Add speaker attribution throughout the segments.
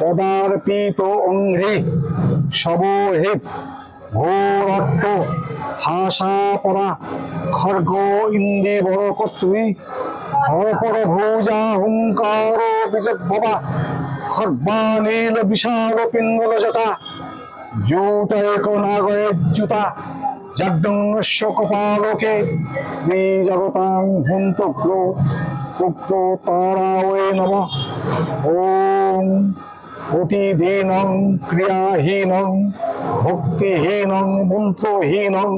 Speaker 1: পদার্পিত অঙ্ঘ্রি সবহিত ঘোরট্ট হাসা পরা খর্গ ইন্দি বড় কর্তৃ হরপর ভৌজা হুঙ্কার বিজভবা খর্বানীল বিশাল পিঙ্গল জটা জুত এক নাগয়ের জুতা জাগ্দন্যস্য কপালকে শ্রী জগতাং ভুন্তগ্র উগ্র তারাওয়ে নম ওম অতিদীনং ক্রিয়াহীনং ভক্তিহীনং মন্ত্রহীনং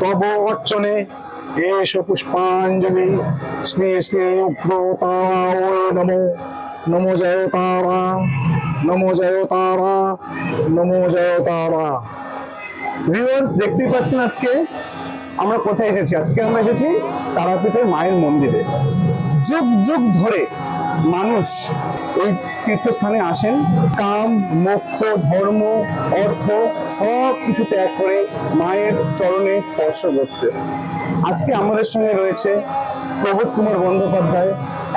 Speaker 1: তব অর্চনে এষ পুষ্পাঞ্জলি শ্রী শ্রী উগ্র তারাওয়ে নম নমো জয় তারা নমো জয় তারা নমো জয় তারা
Speaker 2: ভিউয়ার্স দেখতেই পাচ্ছেন আজকে আমরা কোথায় এসেছি? আজকে আমরা এসেছি তারাপীঠের মায়ের মন্দিরে। যুগ যুগ ধরে মানুষ এই তীর্থস্থানে আসেন। কাম, মোক্ষ, ধর্ম, অর্থ সব কিছু ত্যাগ করে মায়ের চরণে স্পর্শ করতে। আজকে আমাদের সঙ্গে রয়েছে প্রবোধ কুমার বন্দ্যোপাধ্যায়,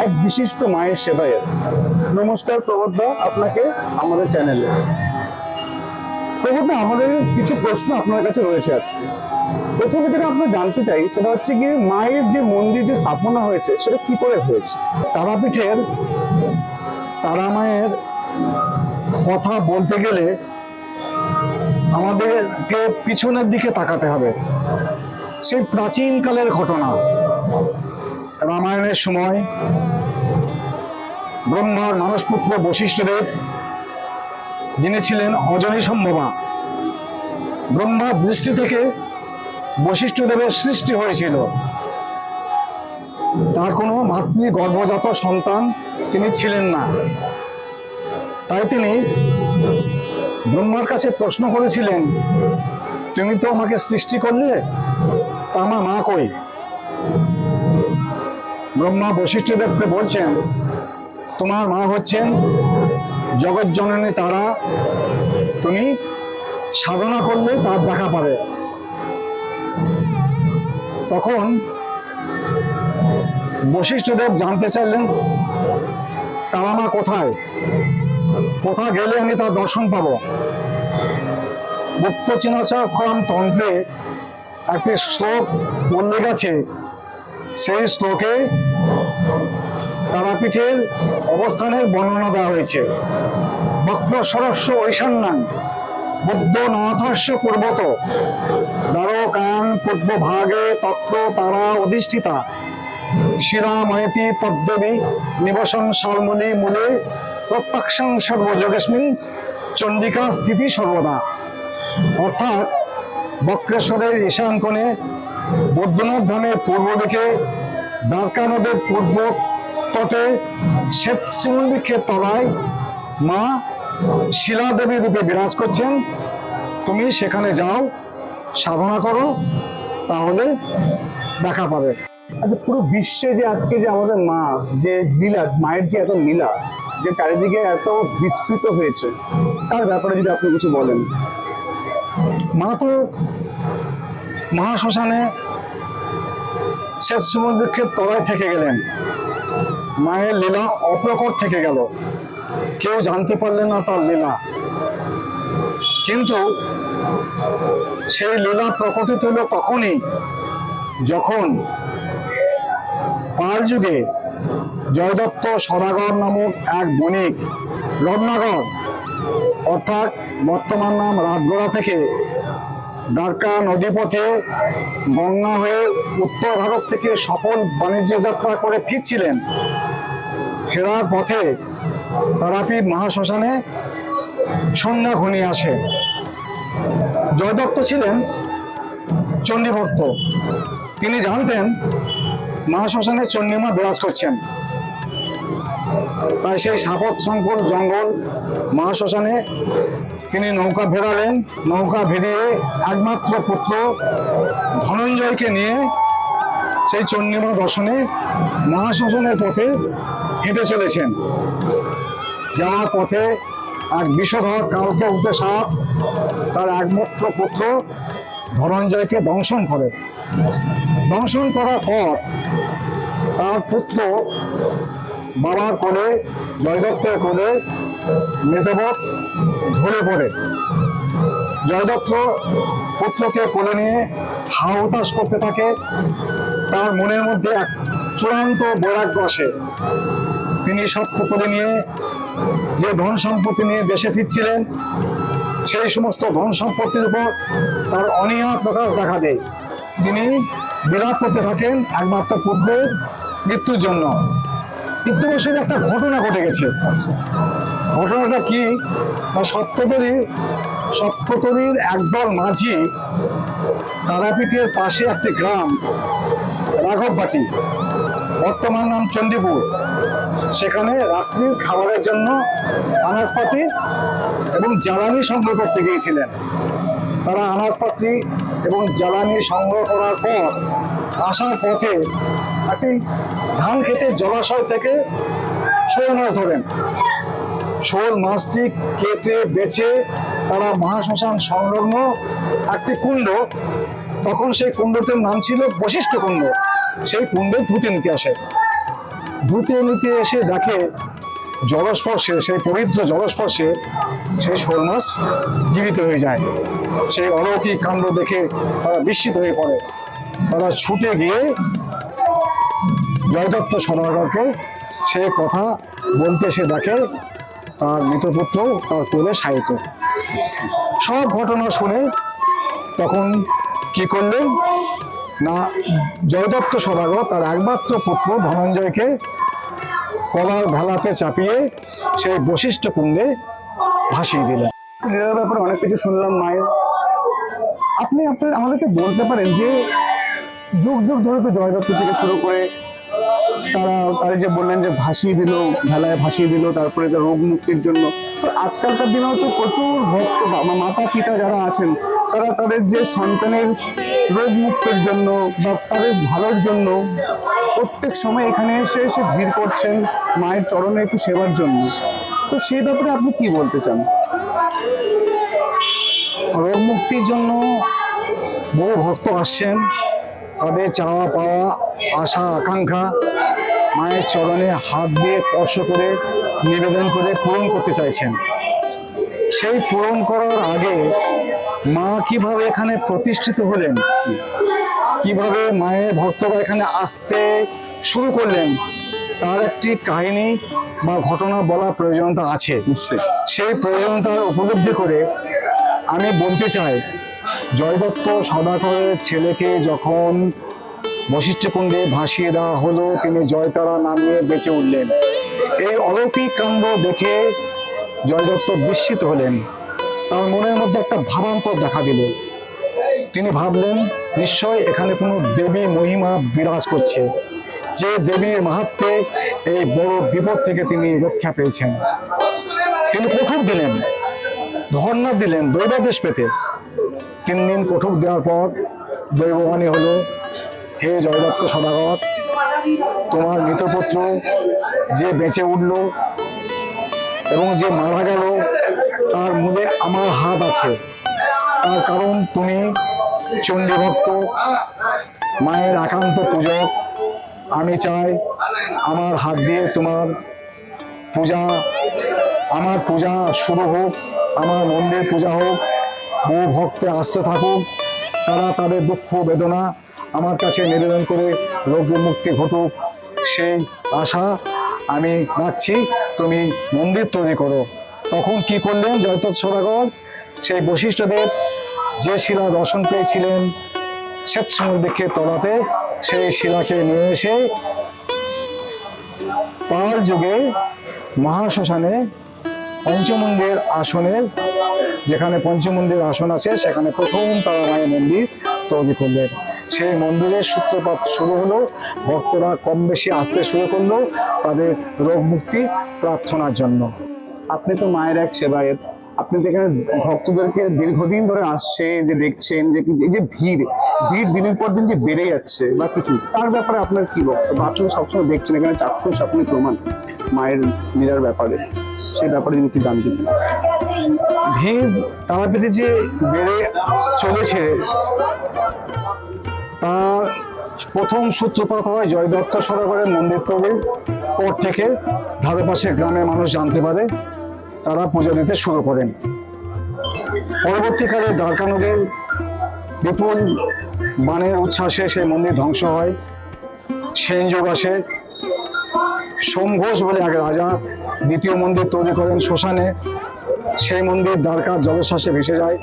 Speaker 2: এক বিশিষ্ট মায়ের সেবায়ের নমস্কার প্রবোধদা আপনাকে আমাদের চ্যানেলে প্রভুদা আমাদের কিছু প্রশ্ন আপনার কাছে রয়েছে আজকে। প্রথমে যেটা আমরা জানতে চাই, সেটা হচ্ছে গিয়ে মায়ের যে মন্দির যে স্থাপনা হয়েছে, সেটা কি করে হয়েছে?
Speaker 1: তারাপীঠের তারা মায়ের কথা বলতে গেলে আমাদেরকে পিছনের দিকে তাকাতে হবে। সেই প্রাচীনকালের ঘটনা। রামায়ণের সময় ব্রহ্মার মানসপুত্র বশিষ্ঠদেব, যিনি ছিলেন অজনী সম্ভবা, ব্রহ্মার দৃষ্টি থেকে বশিষ্ঠদেবের সৃষ্টি হয়েছিল। তার কোনো মাতৃ গর্ভজাত সন্তান তিনি ছিলেন না। তাই তিনি ব্রহ্মার কাছে প্রশ্ন করেছিলেন, তুমি তো আমাকে সৃষ্টি করলে, তা আমার মা কই? ব্রহ্মা বশিষ্ঠদেবকে বলছেন, তোমার মা হচ্ছেন জগৎ জগৎজননী তারা। তুমি সাধনা করলে তার দেখা পাবে। তখন বশিষ্ঠদেব জানতে চাইলেন তারা মা কোথায়? কোথায় গেলে আমি তার দর্শন পাবো? গুপ্ত চিনাচরণ তন্ত্রে একটি শ্লোক উল্লেখ আছে সেই শ্লোকে তারাপীঠের অবস্থানের বর্ণনা দেওয়া হয়েছে। বক্র সরস্ব ঐশান্যাং, বুদ্ধ নাথস্য পূর্বত দ্বারকায়ন পূর্ব ভাগে তত্র তারা অধিষ্ঠিতা। শিরা শিরাময়তি তদ্দেবী নিবসন শালমূলি মূলে প্রত্যক্ষং সর্বযোগেস্মিন, চণ্ডিকা স্থিতি সর্বদা। অর্থাৎ বক্রেশ্বরের ঈশান কোণে বৈদ্যনাথ ধামের পূর্ব দিকে, দ্বারকা নদের পূর্ব তটে শ্বেত শিমুলবৃক্ষের তলায় মা শিলাদেবী রূপে বিরাজ করছেন। তুমি সেখানে যাও, সাধনা করো তাহলে দেখা পাবে।
Speaker 2: আচ্ছা পুরো বিশ্বে যে আজকে যে আমাদের মা যে লীলা মায়ের যে এত লীলা যে চারিদিকে এত বিস্তৃত হয়েছে তার ব্যাপারে যদি আপনি কিছু বলেন।
Speaker 1: মা তো মহাশ্মশানে শ্বেত সমুদ্রকে তলায় থেকে গেলেন। মায়ের লীলা অপ্রকট থেকে গেল। কেউ জানতে পারলেন না তার লীলা। কিন্তু সেই লীলা প্রকটিত হলো তখনই যখন পাল যুগে জয়দত্ত সদাগর নামক এক বণিক রত্নাগর অর্থাৎ বর্তমান নাম রাতগড়া থেকে দ্বারকা নদীপথে গঙ্গা হয়ে উত্তর ভারত থেকে সফল বাণিজ্য যাত্রা করে ফিরছিলেন। ফেরার পথে তারাপীঠ মহাশ্মশানে সন্ধ্যা ঘনিয়ে আসে। জয়দত্ত ছিলেন চণ্ডীভক্ত। তিনি জানতেন মহাশ্মশানে চণ্ডীমা বিরাজ করছেন। তাই সেই সাপত সংকুল জঙ্গল মহাশ্মশানে তিনি নৌকা ভেড়ালেন, নৌকা ভেড়িয়ে একমাত্র পুত্র ধনঞ্জয়কে নিয়ে সেই চণ্ডীমা দর্শনে মহাশ্মশানের পথে হেঁটে চলেছেন। যাওয়ার পথে এক বিষধর কালকে উঠে সাপ, তার একমাত্র পুত্র ধনঞ্জয়কে দংশন করে। দংশন করার পর তার পুত্র বাবার কোলে, জয়দত্তের কোলে মৃতবত ঢলে পড়ে। জয়দত্ত পুত্রকে কোলে নিয়ে হা করতে থাকে। তার মনের মধ্যে এক চূড়ান্ত বৈরাগ্য আসে। তিনি সত্য করে নিয়ে যে ধন সম্পত্তি নিয়ে দেশে ফিরছিলেন, সেই সমস্ত ধন সম্পত্তির উপর তার অনীহা প্রকাশ দেখা দেয়। তিনি বিরাট করতে থাকেন, একমাত্র পুত্রের মৃত্যুর জন্য। মৃত্যুবশে একটা ঘটনা ঘটে গেছে। ঘটনাটা কি? না সত্যতরী সত্যতরীর একদল মাঝি তারাপীঠের পাশে একটি গ্রাম, রাঘববাটি, বর্তমান নাম চণ্ডীপুর সেখানে রাত্রির খাবারের জন্য আনাজপাতি এবং জ্বালানি সংগ্রহ করতে গিয়েছিলেন। তারা আনাজপাতি এবং জ্বালানি সংগ্রহ করার পর আসার পথে একটি ধান খেতে জলাশয় থেকে শোল মাছ ধরেন। শোল মাছটি কেটে বেছে তারা মহাশ্মশান সংলগ্ন একটি কুণ্ড, তখন সেই কুণ্ডটির নাম ছিল বশিষ্ঠ কুণ্ড। সেই কুণ্ডে ধুতে নিতে আসে। ধুতে নিতে এসে দেখে জলস্পর্শে, সেই পবিত্র জলস্পর্শে সেই শোল মাছ জীবিত হয়ে যায়। সেই অলৌকিক কাণ্ড দেখে তারা বিস্মিত হয়ে পড়ে। তারা ছুটে গিয়ে জয়দত্ত সদাগরকে সে কথা বলতে সে দেখে তার মৃতপুত্র তার কোলে সাহিত্য সব ঘটনা শুনে তখন কি করলেন? না, জয়দত্ত সদাগর, তার একমাত্র পুত্র ধনঞ্জয়কে কলার ভেলাতে চাপিয়ে সেই বশিষ্ঠ কুণ্ডে ভাসিয়ে দিলেন।
Speaker 2: লীলার ব্যাপারে অনেক কিছু শুনলাম মায়ের। আপনি আপনার আমাদেরকে বলতে পারেন যে যুগ যুগ ধরে তো জয়দত্ত থেকে শুরু করে তারা তারা যে বললেন যে ভাসিয়ে দিল, ভেলায় ভাসিয়ে দিল, তারপরে রোগ মুক্তির জন্য। তো আজকালকার দিনেও তো প্রচুর ভক্ত মাতা পিতা যারা আছেন, তারা তাদের যে সন্তানের রোগ মুক্তির জন্য বা তাদের ভালোর জন্য প্রত্যেক সময় এখানে এসে এসে ভিড় করছেন মায়ের চরণে একটু সেবার জন্য। তো সেই ব্যাপারে আপনি কি বলতে চান?
Speaker 1: রোগ মুক্তির জন্য বহু ভক্ত আসছেন। তাদের চাওয়া পাওয়া আশা আকাঙ্ক্ষা মায়ের চরণে হাত দিয়ে স্পর্শ করে নিবেদন করে পূরণ করতে চাইছেন। সেই পূরণ করার আগে মা কীভাবে এখানে প্রতিষ্ঠিত হলেন? কীভাবে মায়ের ভক্তরা এখানে আসতে শুরু করলেন? তার একটি কাহিনী বা ঘটনা বলার প্রয়োজনীয়তা আছে।
Speaker 2: নিশ্চয়ই।
Speaker 1: সেই প্রয়োজনীয়তা উপলব্ধি করে আমি বলতে চাই জয়দত্ত সদাকরের ছেলেকে যখন বশিষ্ঠকুণ্ডে ভাসিয়ে দেওয়া হলো, তিনি জয়তারা নামিয়ে বেঁচে উঠলেন। এই অলৌকিক কাণ্ড দেখে জয়দত্ত বিস্মিত হলেন। তার মনের মধ্যে একটা ভাবান্তর দেখা দিল। তিনি ভাবলেন, নিশ্চয় এখানে কোনো দেবী মহিমা বিরাজ করছে, যে দেবীর মাহাত্মে এই বড় বিপদ থেকে তিনি রক্ষা পেয়েছেন। তিনি কঠোর দিলেন, ধর্ণা দিলেন, দৈবাদেশ পেতে। তিন দিন কঠোর দেওয়ার পর দৈববাণী হলো হে জয়দত্ত সদাগর, তোমার মৃতপুত্র যে বেঁচে উঠল এবং যে মারা গেল, তার মূলে আমার হাত আছে। তার কারণ তুমি চণ্ডী ভক্ত মায়ের একান্ত পূজক। আমি চাই আমার হাত দিয়ে তোমার পূজা, আমার পূজা শুরু হোক, আমার মন্দির পূজা হোক। বহু ভক্তে আসতে থাকুক, তারা তাদের দুঃখ বেদনা আমার কাছে নিবেদন করে রোগ মুক্তি ঘটুক সেই আশা আমি রাখছি। তুমি মন্দির তৈরি করো। তখন কি করলেন জয়তৎ সদাগর? সেই বৈশিষ্ট্যদের যে শিলা দর্শন পেয়েছিলেন শ্বেত তলাতে, সেই শিলাকে নিয়ে এসে পাল যুগে মহাশ্মশানে পঞ্চমুণ্ডের আসনের যেখানে পঞ্চমুণ্ডের আসন আছে, সেখানে প্রথম তারা মায়ের মন্দির তৈরি করলেন। সেই মন্দিরের সূত্রপাত শুরু হলো। ভক্তরা কম বেশি আসতে শুরু করল তাদের রোগ মুক্তি প্রার্থনার জন্য।
Speaker 2: আপনি তো মায়ের এক সেবায়ত। আপনি তো এখানে ভক্তদেরকে দীর্ঘদিন ধরে আসছে যে দেখছেন, যে এই যে ভিড় ভিড় দিনের পর দিন যে বেড়ে যাচ্ছে বা কিছু, তার ব্যাপারে আপনার কি বক্তব্য? আপনি সবসময় দেখছেন, এখানে চাক্ষুষ আপনি প্রমাণ মায়ের লীলার ব্যাপারে। সেই ব্যাপারে যদি একটু জানতে চান।
Speaker 1: ভিড় তারাপীঠে যে বেড়ে চলেছে প্রথম সূত্রপাত হয় জয় দত্ত সরোবরের মন্দির তৈরির পর থেকে ধারে পাশে গ্রামের মানুষ জানতে পারে, তারা পূজা দিতে শুরু করেন। পরবর্তীকালে দ্বারকা নদীর বিপুল বানের উচ্ছ্বাসে সেই মন্দির ধ্বংস হয়। সেন যুগ আসে। সোম ঘোষ বলে এক রাজা দ্বিতীয় মন্দির তৈরি করেন শ্মশানে। সেই মন্দির দ্বারকার জলশ্বাসে ভেসে যায়।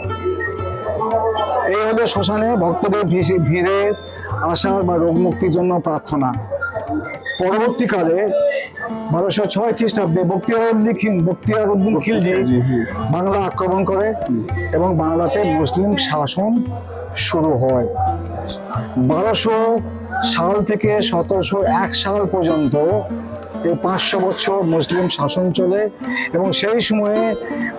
Speaker 1: এই হলো শ্মশানে ভক্তদের ভিড়ে আসার বা রোগ মুক্তির জন্য প্রার্থনা। পরবর্তীকালে বারোশো ছয় খ্রিস্টাব্দে বক্তিয়ার উদ্দিন খিলজি বাংলা আক্রমণ করে এবং বাংলাতে মুসলিম শাসন শুরু হয়। বারোশো সাল থেকে সতেরোশো এক সাল পর্যন্ত এই পাঁচশো বছর মুসলিম শাসন চলে এবং সেই সময়ে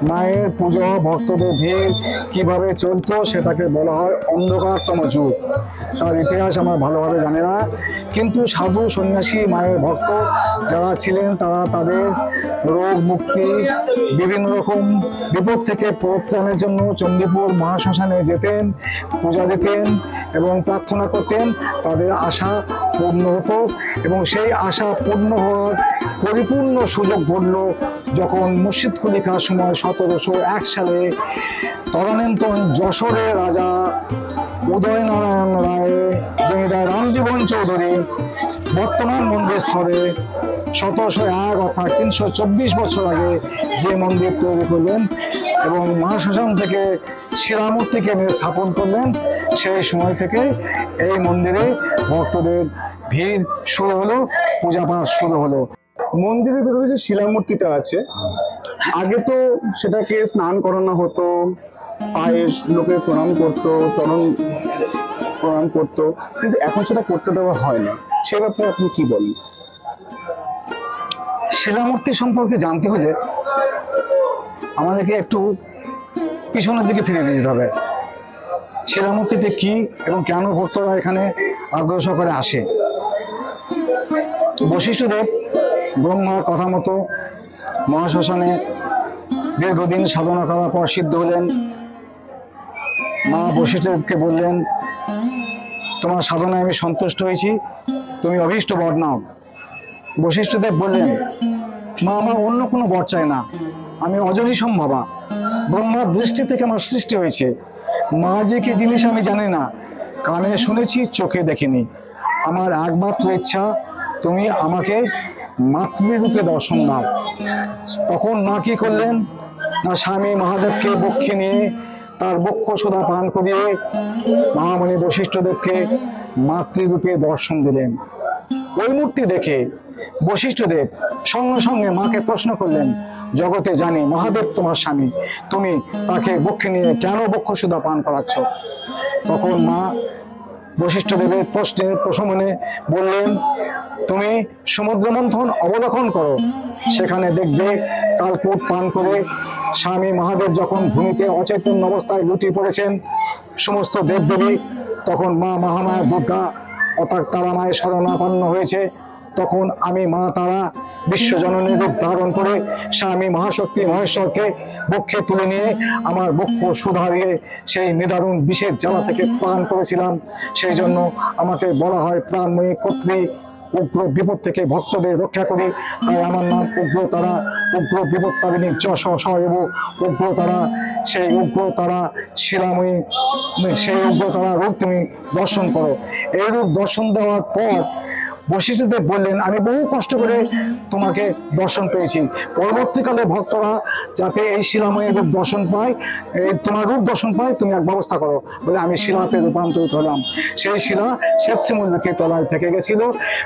Speaker 1: মায়ের পুজো, ভক্তদের ভিড় কীভাবে চলতো সেটাকে বলা হয় অন্ধকারতম যুগ। ইতিহাস আমার ভালোভাবে জানে না। কিন্তু সাধু সন্ন্যাসী, মায়ের ভক্ত যারা ছিলেন, তারা তাদের রোগ মুক্তি, বিভিন্ন রকম বিপদ থেকে পরিত্রাণের জন্য চণ্ডীপুর মহাশ্মশানে যেতেন, পূজা দিতেন এবং প্রার্থনা করতেন। তাদের আশা পূর্ণ হতো এবং সেই আশা পূর্ণ হওয়ার পরিপূর্ণ সুযোগ ঘটল যখন মুর্শিদ কুলিকার সময় সতেরোশো এক সালে তদানীন্তন যশোরের রাজা উদয়নারায়ণ রায় জমিদার রামজীবন চৌধুরী বর্তমান মন্দির স্থলে সতেরোশো এক অর্থাৎ তিনশো চব্বিশ বছর আগে যে মন্দির তৈরি করলেন এবং মহাশ্মশান থেকে শিলামূর্তিকে স্থাপন করলেন, সেই সময় থেকে এই মন্দিরে ভক্তদের ভিড় শুরু হলো, পূজা পাঠ শুরু হলো।
Speaker 2: মন্দিরের ভেতরে যে শিলামূর্তিটা আছে, আগে তো সেটাকে স্নান করানো হতো পায়ে লোকে প্রণাম করতো, চরণ প্রণাম করতো, কিন্তু এখন সেটা করতে দেওয়া হয় না। সে ব্যাপারে আপনি কি বলেন?
Speaker 1: শিলামূর্তি সম্পর্কে জানতে হলে আমাদেরকে একটু পিছনের দিকে ফিরে যেতে হবে। শিলামূর্তিতে কি এবং কেন ভক্তরা এখানে আগ্রহ সহকারে আসে? বশিষ্ঠদেব ব্রহ্মার কথা মতো মহাশ্মশানে দীর্ঘদিন সাধনা করার পর সিদ্ধ হলেন। মা বশিষ্ঠদেবকে বললেন, তোমার সাধনায় আমি সন্তুষ্ট হয়েছি, তুমি অভীষ্ট বর নাও। বশিষ্ঠদেব বললেন, মা, আমার অন্য কোনো বর চাই না, আমি অজনী সম্ভবা। ব্রহ্মার দৃষ্টি থেকে আমার সৃষ্টি হয়েছে। মা যে কি জিনিস আমি জানি না, কানে শুনেছি, চোখে দেখিনি। আমার একমাত্র ইচ্ছা, তুমি আমাকে মাতৃরূপে দর্শন দাও। তখন মা কি করলেন? না স্বামী মহাদেবকে বক্ষে নিয়ে তার বক্ষ সুধা পান করিয়ে মহামণি বশিষ্ঠদেবকে মাতৃরূপে দর্শন দিলেন। ওই মূর্তি দেখে বশিষ্ঠদেব সঙ্গে সঙ্গে মাকে প্রশ্ন করলেন, জগতে জানি মহাদেব তোমার স্বামী, তুমি তাকে বক্ষে নিয়ে কেন বক্ষ সুধা পান করাচ্ছ? তখন মা বশিষ্ঠদেবের প্রশ্নের প্রশমনে বললেন, তুমি সমুদ্র মন্থন অবলোকন করো, সেখানে দেখবে কালকুট পান করে স্বামী মহাদেব যখন ভূমিতে অচৈতন্য অবস্থায় লুটিয়ে পড়েছেন, সমস্ত দেবদেবী, তখন মা মহামায়া দুর্গা অর্থাৎ তারা মায়ের শরণাপন্ন হয়েছে। তখন আমি মা তারা বিশ্বজননীর রূপ ধারণ করে স্বামী মহাশক্তি মহেশ্বরকে বক্ষে তুলে নিয়ে আমার বক্ষ সুধারিয়ে সেই নিদারুণ বিশেষ জ্বালা থেকে প্রাণ করেছিলাম। সেই জন্য আমাকে বলা হয় প্রাণময়ী কর্ত্রী। উগ্র বিপদ থেকে ভক্তদের রক্ষা করি, তাই আমার নাম উগ্র তারা, উগ্র বিপদ তারিণী যশ সহব উগ্র তারা, সেই উগ্র তারা শিলাময়ী, সেই উগ্র তারা রূপ তুমি দর্শন করো। এইরূপ দর্শন দেওয়ার পর বশিষ্ঠদেব বললেন, আমি বহু কষ্ট করে তোমাকে দর্শন পেয়েছি। পরবর্তীকালে ভক্তরা যাতে এই শিলাময়ের রূপ দর্শন পায় এই তোমার রূপ দর্শন পায়, তুমি এক ব্যবস্থা করো। বলে আমি শিলাতে রূপান্তরিত হলাম। সেই শিলা শ্বেতসিমুল্লকে তলায় থেকে গেছিল।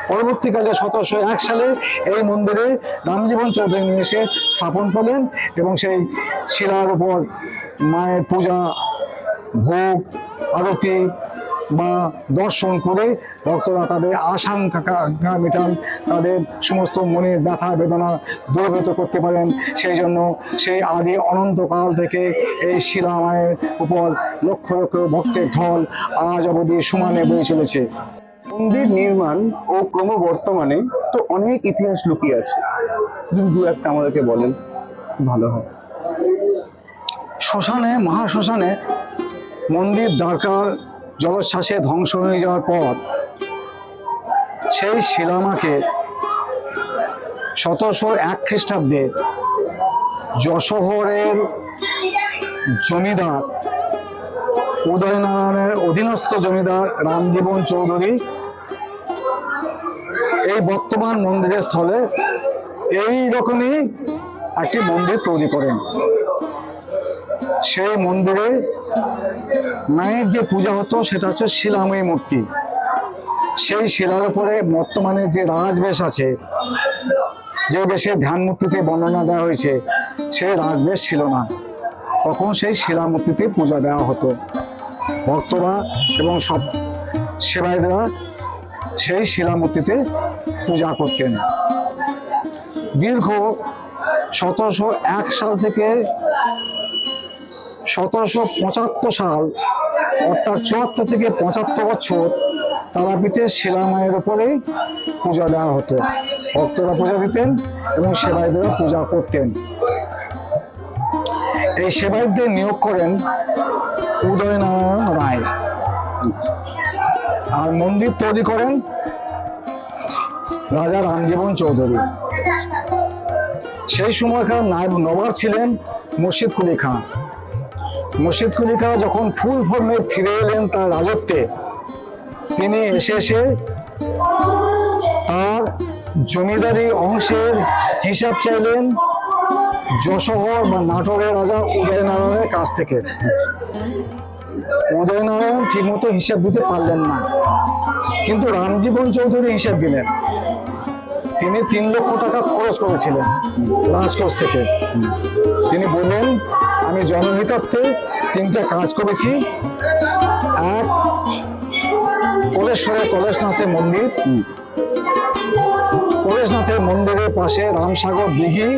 Speaker 1: পরবর্তীকালে সতেরোশো এক সালে এই মন্দিরে রামজীবন চৌধুরী নিয়ে এসে স্থাপন করলেন এবং সেই শিলার উপর মায়ের পূজা, ভোগ, আরতি বা দর্শন করে ভক্তরা তাদের আশঙ্কা মেটান, তাদের সমস্ত মনের ব্যথা, বেদনা দূরীভূত করতে পারেন। সেই জন্য সেই আদি অনন্তকাল থেকে এই শিলামায়ের উপর লক্ষ লক্ষ ভক্তের ঢল আজ অবধি সমানে বয়ে চলেছে।
Speaker 2: মন্দির নির্মাণ ও ক্রমবর্তমানে তো অনেক ইতিহাস লুকিয়ে আছে। যদি দু একটা আমাদেরকে বলেন, ভালো হয়।
Speaker 1: শ্মশানে, মহাশ্মশানে মন্দির দ্বারকার জলোচ্ছ্বাসে ধ্বংস হয়ে যাওয়ার পর সেই শিলামাকে সতেরোশো এক খ্রিস্টাব্দে যশোহরের জমিদার উদয়নারায়ণের অধীনস্থ জমিদার রামজীবন চৌধুরী এই বর্তমান মন্দিরের স্থলে এই রকমই একটি মন্দির তৈরি করেন। সেই মন্দিরে মায়ের যে পূজা হতো, সেটা হচ্ছে শিলাময়ী মূর্তি। সেই শিলার উপরে বর্তমানে যে রাজবেশ আছে, যে বেশে ধ্যান মূর্তিতে বর্ণনা দেওয়া হয়েছে, সেই রাজবেশ ছিল না। তখন সেই শিলা মূর্তিতে পূজা দেওয়া হতো। ভক্তরা এবং সব সেবায়তরা সেই শিলা মূর্তিতে পূজা করতেন। দীর্ঘ সতেরোশো এক সাল থেকে সতেরোশো পঁচাত্তর সাল, অর্থাৎ চুয়াত্তর থেকে পঁচাত্তর বছর তারাপীঠের শিলামায়ের উপরেই পূজা দেওয়া হতো। ভক্তরা পূজা দিতেন এবং সেবায়তরা পূজা করতেন। এই সেবায়তদের নিয়োগ করেন উদয়নারায়ণ রায়। আর মন্দির তৈরি করেন রাজা রামজীবন চৌধুরী। সেই সময়কার নায়ব নবাব ছিলেন মুর্শিদ কুলি খান। মুর্শিদ কুলি খান যখন ফুল ফর্মে ফিরে এলেন তার রাজত্বে, তিনি এসে এসে তার জমিদারি অংশের হিসাব চাইলেন যশোহর বা নাটোরের রাজা উদয়নারায়ণের কাছ থেকে। উদয়নারায়ণ ঠিকমতো হিসাব দিতে পারলেন না, কিন্তু রামজীবন চৌধুরী হিসাব দিলেন। তিনি তিন লক্ষ টাকা খরচ করেছিলেন রাজকোষ থেকে। তিনি বললেন আমি জনহিতার্থে, তিনটা কাজ করেছি। এক, কলেশ্বরের কলেশনাথের মন্দির। কলেশনাথের মন্দিরের পাশে রামসাগর দিঘি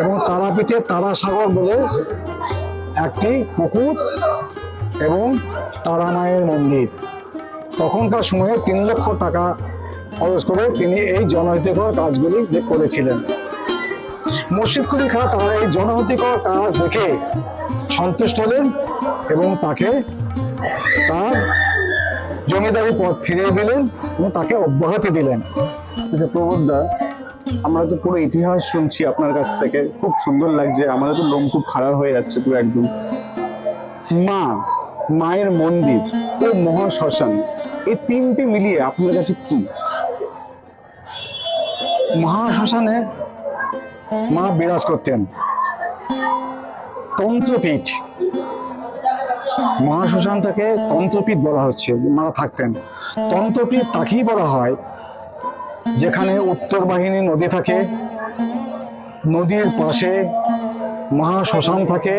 Speaker 1: এবং তারাপীঠে তারাসাগর বলে একটি পুকুর এবং তারামায়ের মন্দির। তখনকার সময়ে তিন লক্ষ টাকা খরচ করে তিনি এই জনহিতকর কাজগুলি করেছিলেন। মুর্শিদ কুলি খাঁ তার এই জনহিতকর কাজ দেখে সন্তুষ্ট হলেন এবং তাকে তার জমিদারি পদ ফিরিয়ে দিলেন এবং তাকে অব্যাহতি দিলেন।
Speaker 2: আচ্ছা প্রবোধদা আমরা তো পুরো ইতিহাস শুনছি আপনার কাছ থেকে। খুব সুন্দর লাগছে আমাদের তো লোম খুব খারাপ হয়ে যাচ্ছে পুরো একদম। মা মায়ের মন্দির ও মহাশ্মশান এই তিনটে মিলিয়ে আপনার কাছে কি?
Speaker 1: মহাশ্মশানে মা বিরাজ করতেন। তন্ত্রপীঠ। মহাশ্মশানটাকে তন্ত্রপীঠ বলা হচ্ছে যে মা থাকতেন। তন্ত্রপীঠ তাকেই বলা হয়, যেখানে উত্তর বাহিনী নদী থাকে, নদীর পাশে মহা শ্মশান থাকে,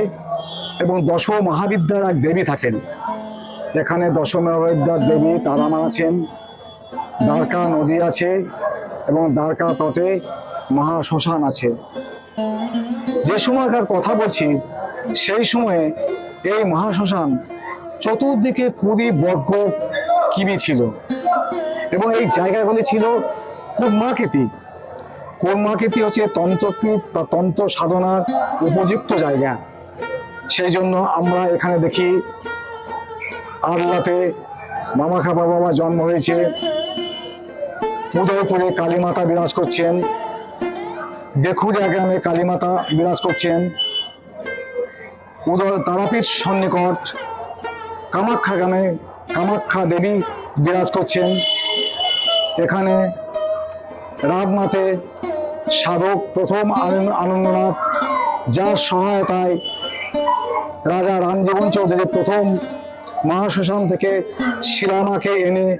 Speaker 1: এবং দশ মহাবিদ্যার এক দেবী থাকেন। এখানে দশ মহাবিদ্যার দেবী তারামা আছেন, দ্বারকা নদী আছে, এবং দ্বারকা তটে মহাশ্মশান আছে। যে সময়কার কথা বলছি, সেই সময়ে এই মহাশ্মশান চতুর্দিকে কুড়ি বর্গ কিমি ছিল এবং এই জায়গাগুলি ছিল কুর্মাকৃতি কুর্মাকৃতি হচ্ছে তন্ত্রপীঠ বা তন্ত্র সাধনার উপযুক্ত জায়গা। সেই জন্য আমরা এখানে দেখি আল্লাতে মামাখা বাবা জন্ম হয়েছে। উদয়পুরে কালী মাতা বিরাজ করছেন। দেখুরিয়া গ্রামে কালীমাতা বিরাজ করছেন। উদয় তারাপীঠ সন্নিকট কামাখ্যা গ্রামে কামাখ্যা দেবী বিরাজ করছেন। এখানে রামনাথে সাধক প্রথম আনন্দ- আনন্দনাথ, যার সহায়তায় রাজা রামজীবন চৌধুরী প্রথম মহাশ্মশান থেকে শিলামাকে এনে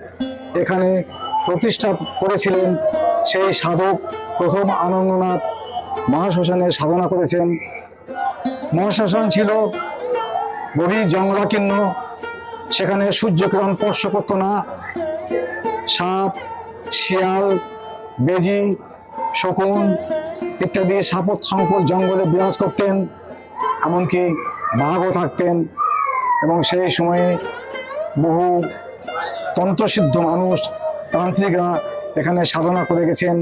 Speaker 1: এখানে প্রতিষ্ঠা করেছিলেন। সেই সাধক প্রথম আনন্দনাথ মহাশ্মশানের সাধনা করেছেন। মহাশ্মশান ছিল গভীর জঙ্গলাকীর্ণ। সেখানে সূর্যকিরণ স্পর্শ করতো না সাপ, শিয়াল, বেজি, শকুন ইত্যাদি সাপত সংকট জঙ্গলে বিরাজ করতেন, এমনকি বাঘও থাকতেন এবং সেই সময়ে বহু তন্ত্রসিদ্ধ মানুষ, তান্ত্রিকরা এখানে সাধনা করে গেছেন।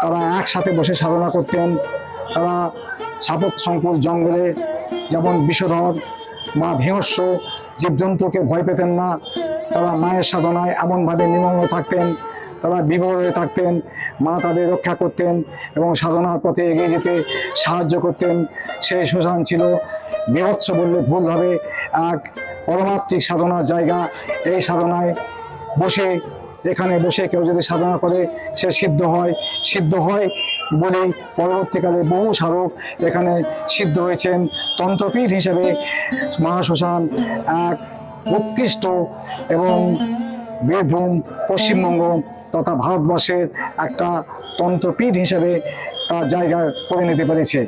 Speaker 1: তারা একসাথে বসে সাধনা করতেন। তারা সাপত সংকুল জঙ্গলে যেমন বিষধর মা ভীমস্য জীবজন্তুকে ভয় পেতেন না, তারা তারা মায়ের সাধনায় এমনভাবে নিমগ্ন থাকতেন, তারা বিভোর হয়ে থাকতেন, মা তাদের রক্ষা করতেন এবং সাধনার পথে এগিয়ে যেতে সাহায্য করতেন। সেই শ্মশান ছিল বীভৎস বললে ভুল হবে। এক পরমাত্মিক সাধনার জায়গা এই সাধনায় বসে এখানে বসে কেউ যদি সাধনা করে, সে সিদ্ধ হয়। সিদ্ধ হয় বলেই পরবর্তীকালে বহু সাধক এখানে সিদ্ধ হয়েছেন। তন্ত্রপীঠ হিসেবে মহাশ্মশান এক উৎকৃষ্ট এবং বীরভূম, পশ্চিমবঙ্গ তথা ভারতবর্ষের একটা তন্ত্রপীঠ হিসেবে তার জায়গা করে নিতে পেরেছে।